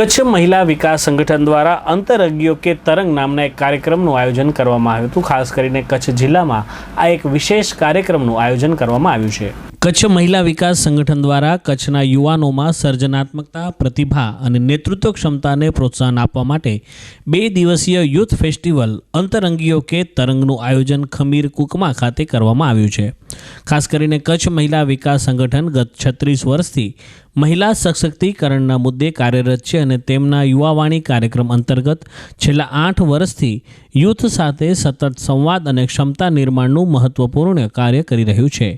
કચ્છ મહિલા વિકાસ સંગઠન દ્વારા અંતરજ્ઞો કે તરંગ નામના એક કાર્યક્રમનું આયોજન કરવામાં આવ્યું હતું. ખાસ કરીને કચ્છ જિલ્લામાં આ એક વિશેષ કાર્યક્રમનું આયોજન કરવામાં આવ્યું છે. કચ્છ મહિલા વિકાસ સંગઠન દ્વારા કચ્છના યુવાનોમાં સર્જનાત્મકતા, પ્રતિભા અને નેતૃત્વ ક્ષમતાને પ્રોત્સાહન આપવા માટે બે દિવસીય યુથ ફેસ્ટિવલ અંતરંગીઓ કે તરંગનું આયોજન ખમીર કુકમા ખાતે કરવામાં આવ્યું છે. ખાસ કરીને કચ્છ મહિલા વિકાસ સંગઠન ગત છત્રીસ વર્ષથી મહિલા સશક્તિકરણના મુદ્દે કાર્યરત છે અને તેમના યુવાવાણી કાર્યક્રમ અંતર્ગત છેલ્લા આઠ વર્ષથી યુથ સાથે સતત સંવાદ અને ક્ષમતા નિર્માણનું મહત્વપૂર્ણ કાર્ય કરી રહ્યું છે.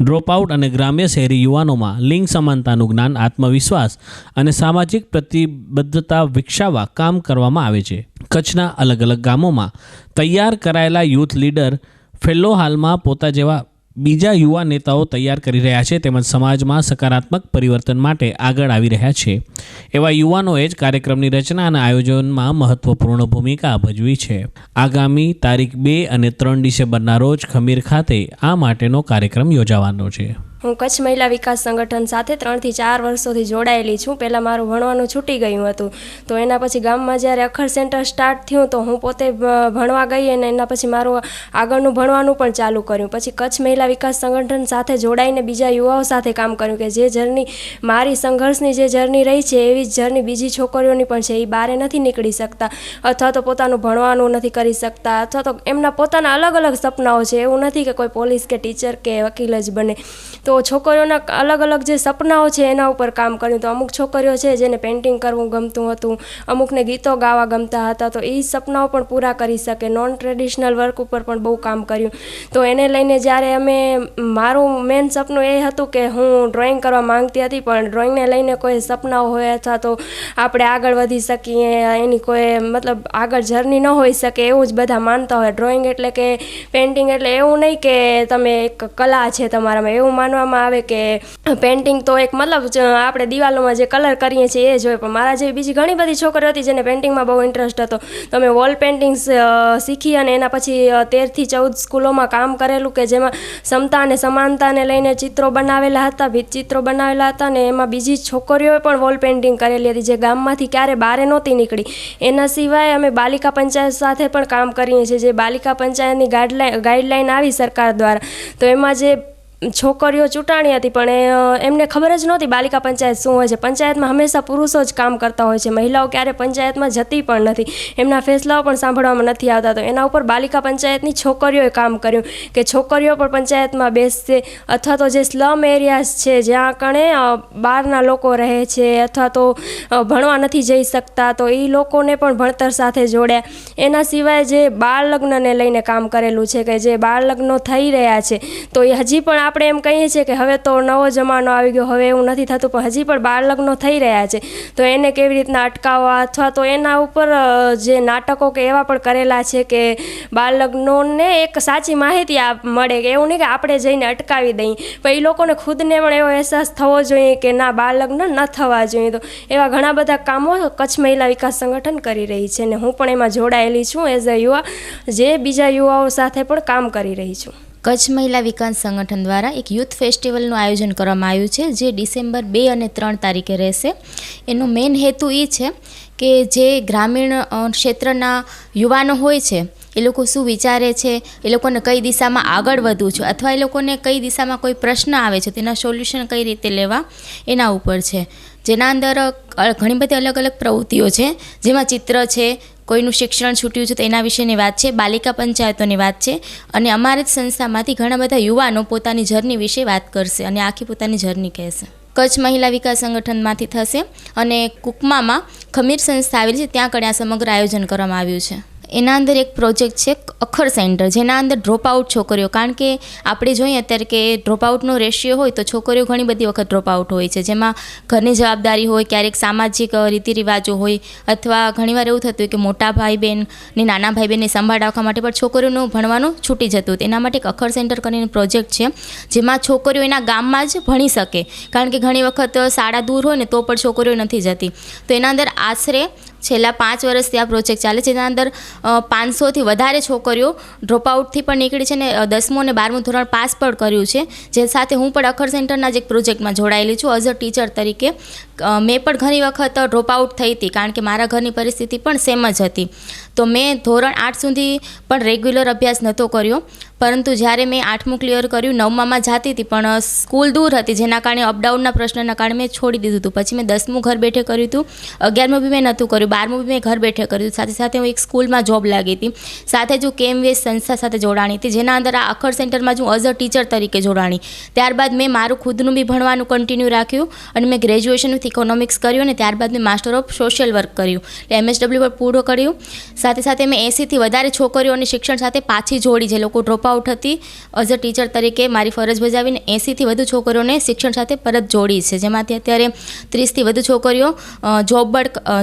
ડ્રોપઆઉટ અને ગ્રામ્ય શહેરી યુવાનોમાં લિંગ સમાનતાનું જ્ઞાન, આત્મવિશ્વાસ અને સામાજિક પ્રતિબદ્ધતા વિકસાવવા કામ કરવામાં આવે છે. કચ્છના અલગ અલગ ગામોમાં તૈયાર કરાયેલા યુથ લીડર ફેલ્લો હાલમાં પોતા જેવા બીજા યુવા નેતાઓ તૈયાર કરી રહ્યા છે તેમજ સમાજમાં સકારાત્મક પરિવર્તન માટે આગળ આવી રહ્યા છે. એવા યુવાનોએ જ કાર્યક્રમની રચના અને આયોજનમાં મહત્વપૂર્ણ ભૂમિકા ભજવી છે. આગામી તારીખ બે અને ત્રણ ડિસેમ્બરના રોજ ખમીર ખાતે આ માટેનો કાર્યક્રમ યોજાવાનો છે. હું કચ્છ મહિલા વિકાસ સંગઠન સાથે ત્રણથી ચાર વર્ષોથી જોડાયેલી છું. પહેલાં મારું ભણવાનું છૂટી ગયું હતું. તો એના પછી ગામમાં જ્યારે અખર સેન્ટર સ્ટાર્ટ થયું તો હું પોતે ભણવા ગઈ અને એના પછી મારું આગળનું ભણવાનું પણ ચાલુ કર્યું. પછી કચ્છ મહિલા વિકાસ સંગઠન સાથે જોડાઈને બીજા યુવાઓ સાથે કામ કર્યું કે જે જર્ની મારી સંઘર્ષની જે જર્ની રહી છે એવી જ જર્ની બીજી છોકરીઓની પણ છે. એ બારે નથી નીકળી શકતા. અથવા તો પોતાનું ભણવાનું નથી કરી શકતા. અથવા તો એમના પોતાના અલગ અલગ સપનાઓ છે. એવું નથી કે કોઈ પોલીસ કે ટીચર કે વકીલ જ બને. તો છોકરીઓના અલગ અલગ જે સપનાઓ છે એના ઉપર કામ કર્યું. તો અમુક છોકરીઓ છે જેને પેઇન્ટિંગ કરવું ગમતું હતું, અમુકને ગીતો ગાવા ગમતા હતા, તો એ સપનાઓ પણ પૂરા કરી શકે. નોન ટ્રેડિશનલ વર્ક ઉપર પણ બહુ કામ કર્યું. તો એને લઈને જ્યારે અમે, મારું મેન સપનું એ હતું કે હું ડ્રોઈંગ કરવા માંગતી હતી, પણ ડ્રોઈંગને લઈને કોઈ સપનાઓ હોય અથવા તો આપણે આગળ વધી શકીએ, એની કોઈ મતલબ આગળ જર્ની ન હોઈ શકે એવું જ બધા માનતા હોય. ડ્રોઈંગ એટલે કે પેઇન્ટિંગ એટલે એવું નહીં કે તમે એક કલા છે તમારામાં. એવું માનવામાં આવે કે પેઇન્ટિંગ તો એક મતલબ આપણે દિવાલોમાં જે કલર કરીએ છીએ એ જ હોય. પણ મારા જેવી બીજી ઘણી બધી છોકરીઓ હતી જેને પેઇન્ટિંગમાં બહુ ઇન્ટરેસ્ટ હતો. તો મેં વોલ પેઇન્ટિંગ્સ શીખી અને એના પછી તેરથી ચૌદ સ્કૂલોમાં કામ કરેલું કે જેમાં ક્ષમતા અને સમાનતાને લઈને ચિત્રો બનાવેલા હતા ચિત્રો બનાવેલા હતા અને એમાં બીજી છોકરીઓએ પણ વોલ પેઇન્ટિંગ કરેલી હતી જે ગામમાંથી ક્યારે બહાર નહોતી નીકળી. એના સિવાય અમે બાલિકા પંચાયત સાથે પણ કામ કરીએ છીએ. જે બાલિકા પંચાયતની ગાઈડલાઈન ગાઈડલાઈન આવી સરકાર દ્વારા. તો એમાં જે છોકરીઓ ચૂંટાણી હતી, પણ એમને ખબર જ નહોતી બાલિકા પંચાયત શું હોય છે. પંચાયતમાં હંમેશા પુરુષો જ કામ કરતા હોય છે. મહિલાઓ ક્યારે પંચાયતમાં જતી પણ નથી. એમના ફેસલાઓ પણ સાંભળવામાં નથી આવતા. તો એના ઉપર બાલિકા પંચાયતની છોકરીઓએ કામ કર્યું કે છોકરીઓ પણ પંચાયતમાં બેસશે અથવા તો જે સ્લમ એરિયાઝ છે, જ્યાં કણે બહારના લોકો રહે છે અથવા તો ભણવા નથી જઈ શકતા, તો એ લોકોને પણ ભણતર સાથે જોડ્યા. એના સિવાય જે બાળ લગ્નને લઈને કામ કરેલું છે કે જે બાળ લગ્નો થઈ રહ્યા છે, તો એ હજી પણ આપણે એમ કહીએ છીએ કે હવે તો નવો જમાનો આવી ગયો, હવે એવું નથી થતું, પણ હજી પણ બાળ લગ્નો થઈ રહ્યા છે. તો એને કેવી રીતના અટકાવવા અથવા તો એના ઉપર જે નાટકો કે એવા પણ કરેલા છે કે બાળ લગ્નોને એક સાચી માહિતી મળે કે એવું નહીં કે આપણે જઈને અટકાવી દઈએ. પણ એ લોકોને ખુદને પણ એવો અહેસાસ થવો જોઈએ કે ના બાળ લગ્ન ન થવા જોઈએ. તો એવા ઘણા બધા કામો કચ્છ મહિલા વિકાસ સંગઠન કરી રહી છે અને હું પણ એમાં જોડાયેલી છું એઝ અ યુવા, જે બીજા યુવાઓ સાથે પણ કામ કરી રહી છું. કચ્છ મહિલા વિકાસ સંગઠન દ્વારા એક યુથ ફેસ્ટિવલનું આયોજન કરવામાં આવ્યું છે, જે ડિસેમ્બર બે અને ત્રણ તારીખે રહેશે. એનો મેઇન હેતુ એ છે કે જે ગ્રામીણ ક્ષેત્રના યુવાનો હોય છે, એ લોકો શું વિચારે છે, એ લોકોને કઈ દિશામાં આગળ વધવું છે, અથવા એ લોકોને કઈ દિશામાં કોઈ પ્રશ્ન આવે છે, તેના સોલ્યુશન કઈ રીતે લેવા એના ઉપર છે. જેના અંદર ઘણી બધી અલગ અલગ પ્રવૃત્તિઓ છે, જેમાં ચિત્ર છે કોઈનું શિક્ષણ છૂટ્યું છે તો એના વિશેની વાત છે, બાલિકા પંચાયતોની વાત છે અને અમારી જ સંસ્થામાંથી ઘણા બધા યુવાનો પોતાની જર્ની વિશે વાત કરશે અને આખી પોતાની જર્ની કહેશે. કચ્છ મહિલા વિકાસ સંગઠનમાંથી થશે અને કુકમામાં ખમીર સંસ્થા આવેલી છે, ત્યાં કડે આ સમગ્ર આયોજન કરવામાં આવ્યું છે. એના અંદર એક પ્રોજેક્ટ છે અખર સેન્ટર જેના અંદર ડ્રોપ આઉટ છોકરીઓ. કારણ કે આપણે જોઈએ અત્યારે કે ડ્રોપ આઉટનો રેશિયો હોય તો છોકરીઓ ઘણી બધી વખત ડ્રોપ આઉટ હોય છે. જેમાં ઘરની જવાબદારી હોય, ક્યારેક સામાજિક રીતિરિવાજો રીતિ રિવાજો હોય, અથવા ઘણીવાર એવું થતું હોય કે મોટા ભાઈ બહેન ને નાના ભાઈ બહેનને સંભાળ રાખવા માટે પણ છોકરીઓનું ભણવાનું છૂટી જતું હતું એના માટે એક અખર સેન્ટર કરીને પ્રોજેક્ટ છે, જેમાં છોકરીઓ એના ગામમાં જ ભણી શકે. કારણ કે ઘણી વખત શાળા દૂર હોય ને તો પણ છોકરીઓ નથી જતી. તો એના અંદર આશરે છેલ્લા પાંચ વર્ષથી આ પ્રોજેક્ટ ચાલે છે. જેના અંદર પાંચસોથી વધારે છોકરીઓ ડ્રોપઆઉટથી પણ નીકળી છે ને દસમું અને બારમું ધોરણ પાસ પણ કર્યું છે. જે સાથે હું પણ અખર સેન્ટરના જ એક પ્રોજેક્ટમાં જોડાયેલી છું એઝ અ ટીચર તરીકે. મેં પણ ઘણી વખત ડ્રોપઆઉટ થઈ હતી, કારણ કે મારા ઘરની પરિસ્થિતિ પણ સેમ જ હતી. તો મેં ધોરણ આઠ સુધી પણ રેગ્યુલર અભ્યાસ નહોતો કર્યો. પરંતુ જ્યારે મેં આઠમું ક્લિયર કર્યું, નવમામાં જાતી હતી, પણ સ્કૂલ દૂર હતી, જેના કારણે અપડાઉનના પ્રશ્નના કારણે મેં છોડી દીધું હતું. પછી મેં દસમું ઘર બેઠે કર્યું હતું. અગિયારમું બી મેં નહોતું કર્યું. બારમું બી મેં ઘર બેઠે કર્યું. સાથે સાથે હું એક સ્કૂલમાં જોબ લાગી હતી. સાથે જ હું કેમવેસ સંસ્થા સાથે જોડાણી હતી. જેના અંદર આ અખર સેન્ટરમાં જ હું એઝ અ ટીચર તરીકે જોડાણી. ત્યારબાદ મેં મારું ખુદનું બી ભણવાનું કન્ટિન્યુ રાખ્યું અને મેં ગ્રેજ્યુએશન વિથ ઇકોનોમિક્સ કર્યું અને ત્યારબાદ મેં માસ્ટર ઓફ સોશિયલ વર્ક કર્યું. એટલે એમએસડબલ્યુ પર પૂરું કર્યું. સાથે સાથે મેં એંસીથી વધારે છોકરીઓને શિક્ષણ સાથે પાછી જોડી. જે લોકો ડ્રોપ આઉટ હતી એઝ અ ટીચર તરીકે મારી ફરજ બજાવીને એંસીથી વધુ છોકરીઓને શિક્ષણ સાથે પરત જોડી છે. જેમાંથી અત્યારે ત્રીસથી વધુ છોકરીઓ જોબ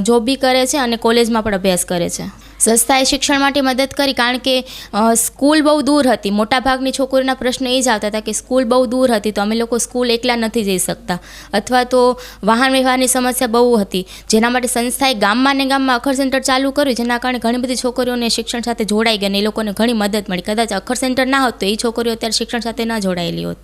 જોબ બી કરે છે અને કોલેજમાં પણ અભ્યાસ કરે છે. સંસ્થાએ શિક્ષણ માટે મદદ કરી કારણ કે સ્કૂલ બહુ દૂર હતી. મોટાભાગની છોકરીઓના પ્રશ્ન એ જ આવતા હતા કે સ્કૂલ બહુ દૂર હતી તો અમે લોકો સ્કૂલ એકલા નથી જઈ શકતા. અથવા તો વાહન વ્યવહારની સમસ્યા બહુ હતી. જેના માટે સંસ્થાએ ગામમાં ને ગામમાં અખર સેન્ટર ચાલુ કર્યું, જેના કારણે ઘણી બધી છોકરીઓને શિક્ષણ સાથે જોડાઈ ગઈ અને એ લોકોને ઘણી મદદ મળી. કદાચ અખર સેન્ટર ના હોત તો એ છોકરીઓ અત્યારે શિક્ષણ સાથે ન જોડાયેલી હોત.